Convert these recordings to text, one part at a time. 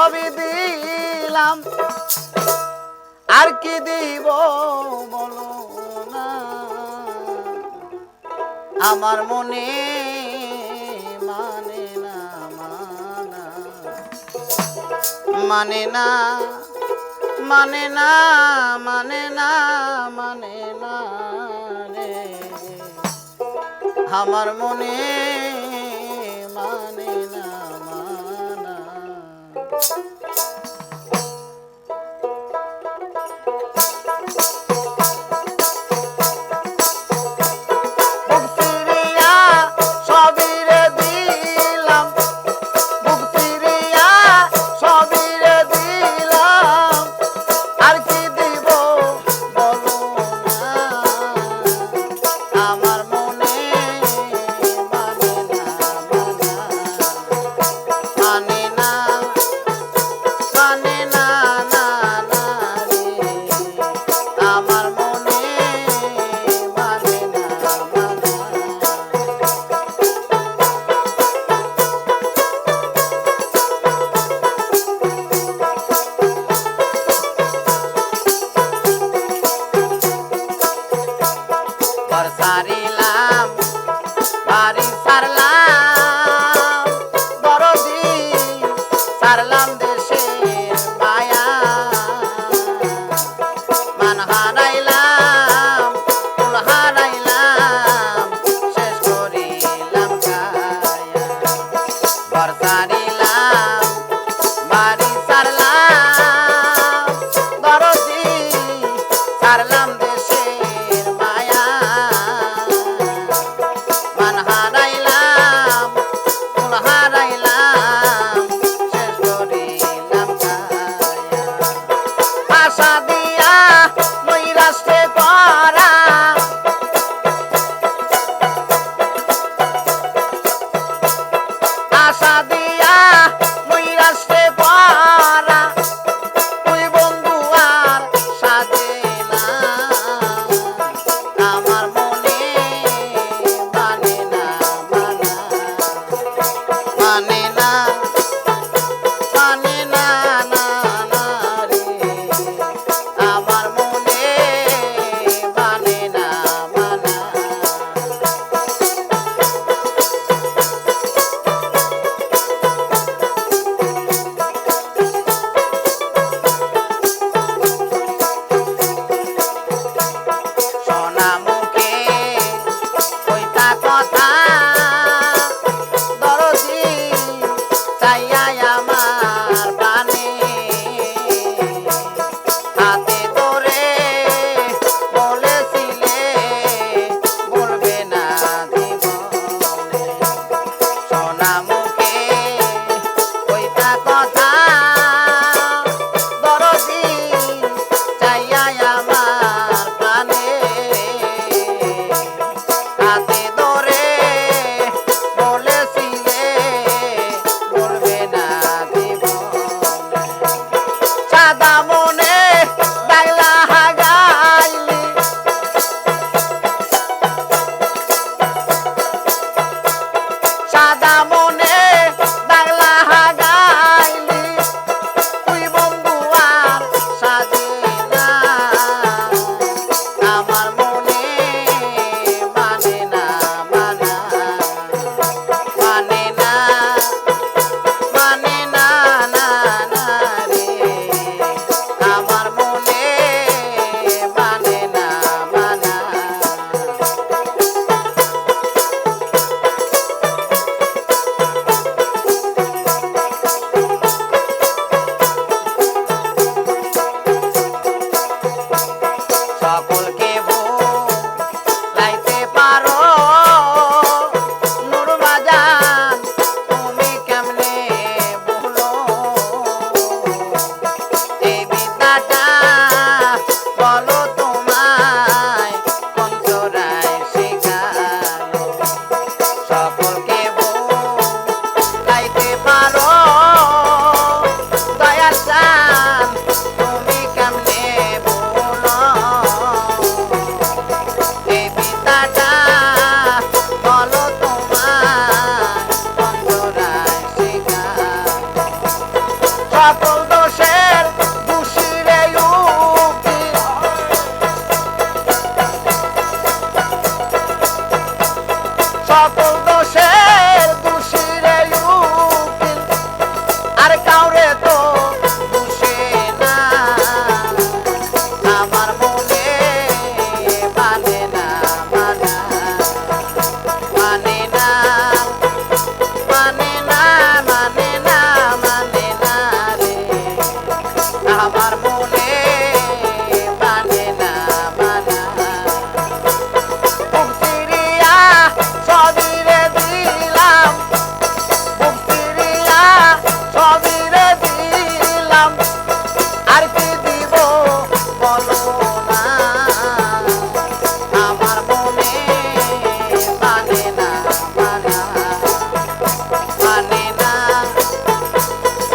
সবই দিলাম। আর কি দিব বলো না। আমার মনে মানে না, মানা। মানে না মানে না মানে না মানে না রে। আমার মনে Thank you.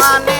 মানে